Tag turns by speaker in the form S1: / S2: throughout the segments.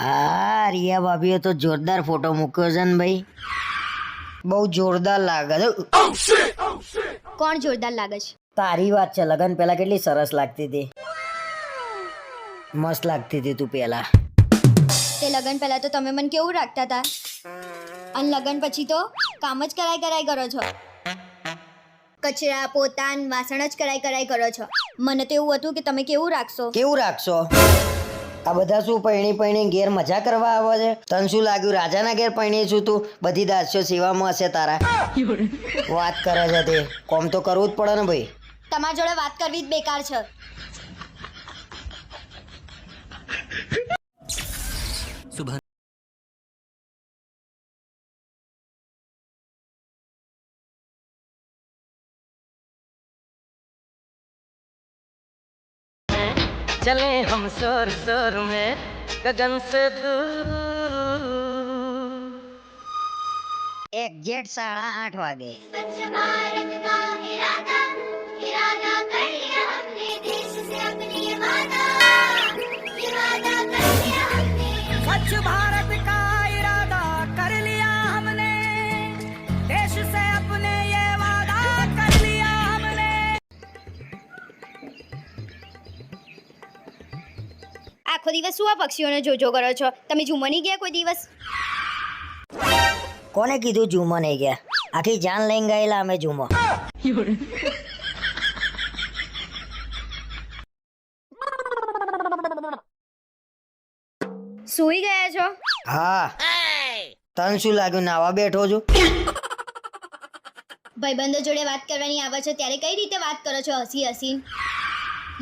S1: હા રિયા ભાભીએ તો જોરદાર ફોટો મૂક્યો છે ને ભાઈ. બહુ જોરદાર લાગે છે.
S2: કોણ જોરદાર લાગે છે?
S1: તારી વાત છે લગન પહેલા કેટલી સરસ લાગતી હતી. મસ્ત લાગતી હતી તું પહેલા.
S2: તે લગન પહેલા તો તમે મને કેવું રાખતા હતા? અને લગન પછી તો કામ જ કરાય કરાય કરો છો. કચરા પોતાન વાસણ જ કરાય કરાય કરો છો. મને તો એવું હતું કે તમે કેવું રાખશો?
S1: કેવું રાખશો? આ બધા શું પૈણી પૈણી ઘેર મજા કરવા આવે છે? તને શું લાગ્યું રાજાના ઘેર પૈણી છું તું? બધી દાસ્યો સેવામાં હશે તારા. વાત કરે છે તે. કોમ તો કરવું જ પડે ને ભાઈ.
S2: તમારી જોડે વાત કરવી જ બેકાર છે.
S3: चलें हम सोर सोर में गगन से दूर। एक जेट साढ़ा आठ वागे।
S2: આખો દિવસ શું આ પક્ષીઓને જોજો કરો છો? તમે ઝુમર ગયા કોઈ દિવસ?
S1: કોને કીધું ઝુમો નહીં ગયા? આખી જાન લઈને ગયેલા અમે ઝુમો
S2: સૂઈ ગયા છો?
S1: હા. તને શું લાગ્યું? નાવા બેઠો છું?
S2: ભાઈબંધો જોડે વાત કરવાની આવે છે ત્યારે કઈ રીતે વાત કરો છો? હસી હસી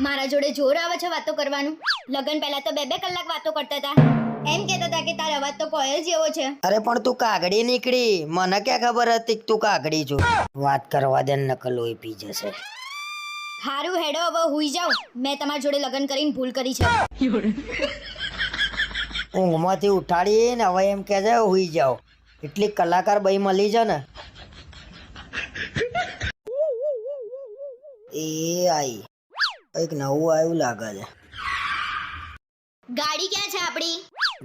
S2: મારા જોડે જોર આવે છે વાતો કરવાનું? લગન પહેલા તો બે બે કલાક વાતો કરતા હતા. એમ કહેતા હતા કે તારો અવાજ તો કોયલ જેવો છે.
S1: અરે પણ તું કાગડી નીકળી. મને ક્યાં ખબર હતી કે તું કાગડી છું? વાત કરવા દે નકલ હોય પી જશે.
S2: હારું હેડો હવે હુઈ જાઉં. મેં તમારા જોડે લગન કરીને ભૂલ કરી છે.
S1: ઊંઘમાંથી ઉઠાડી ને હવે એમ કે છે હુઈ જાઓ. એટલી કલાકાર બઈ મળી છે ને. એ આઈ. કંઈક નવું આવ્યું લાગે છે.
S2: ગાડી ક્યાં છે આપણી?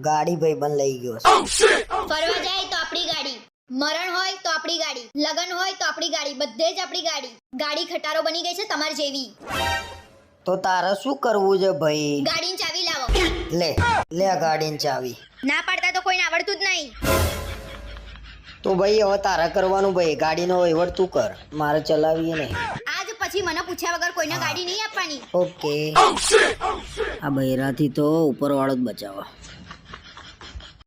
S1: ગાડી ભાઈ બન લઈ ગયો છે.
S2: ફરવા જાય તો આપણી ગાડી. મરણ હોય તો આપણી ગાડી. લગન હોય તો આપણી ગાડી. બધે જ આપણી ગાડી. ગાડી ખટારો બની ગઈ છે તમારી જેવી.
S1: તો તારે શું કરવું છે ભાઈ?
S2: ગાડીની ચાવી લાવો.
S1: લે લે ગાડીની ચાવી.
S2: ના પાડતા તો કોઈને આવડતું જ નહીં.
S1: તો ભાઈ હવે તારે કરવાનું ભાઈ. ગાડીનો વહીવટ તું કર. મારે ચલાવીએ નહીં.
S2: આજ પછી મને પૂછ્યા વગર કોઈને ગાડી નહીં આપવાની.
S1: ઓકે આ બૈરાથી તો ઉપરવાળો જ બચાવો.